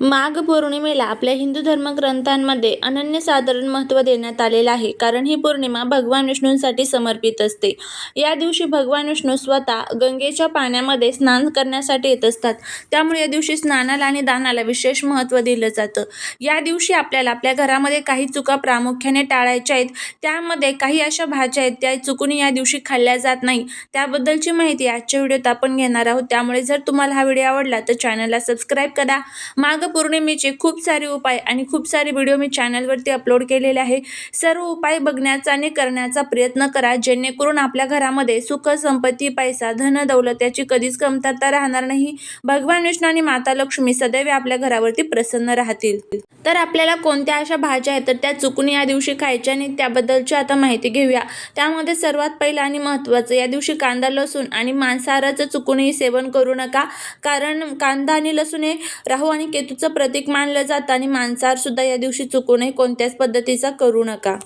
माघ पौर्णिमेला आपल्या हिंदू धर्मग्रंथांमध्ये अनन्यसाधारण महत्त्व देण्यात आलेलं आहे कारण ही पौर्णिमा भगवान विष्णूंसाठी समर्पित असते. या दिवशी भगवान विष्णू स्वतः गंगेच्या पाण्यामध्ये स्नान करण्यासाठी येत असतात. त्यामुळे या दिवशी स्नानाला आणि दानाला विशेष महत्त्व दिलं जातं. या दिवशी आपल्याला आपल्या घरामध्ये काही चुका प्रामुख्याने टाळायच्या आहेत. त्यामध्ये काही अशा भाज्या आहेत त्या चुकून या दिवशी खाल्ल्या जात नाही. त्याबद्दलची माहिती आजच्या व्हिडिओत आपण घेणार आहोत. त्यामुळे जर तुम्हाला हा व्हिडिओ आवडला तर चॅनलला सबस्क्राईब करा. माग पौर्णिमेचे खूप सारे उपाय आणि खूप सारे व्हिडिओ मी चॅनलवरती अपलोड केलेले आहे. सर्व उपाय बघण्याचा आणि करण्याचा प्रयत्न करा जेणेकरून आपल्या घरामध्ये सुख संपत्ती पैसा धन दौलत याची कधीच कमतरता राहणार नाही. भगवान विष्णू आणि माता लक्ष्मी सदैव आपल्या घरावरती प्रसन्न राहतील. तर आपल्याला कोणत्या अशा भाज्या आहेत तर त्या चुकून या दिवशी खायच्या आणि त्याबद्दलची आता माहिती घेऊया. त्यामध्ये सर्वात पहिलं आणि महत्त्वाचं या दिवशी कांदा लसूण आणि मांसाहाराचं चुकूनही सेवन करू नका. कारण कांदा आणि लसूण हे राहू आणि केतूचं प्रतीक मानलं जातं आणि मांसाहार सुद्धा या दिवशी चुकूनही कोणत्याच पद्धतीचा करू नका.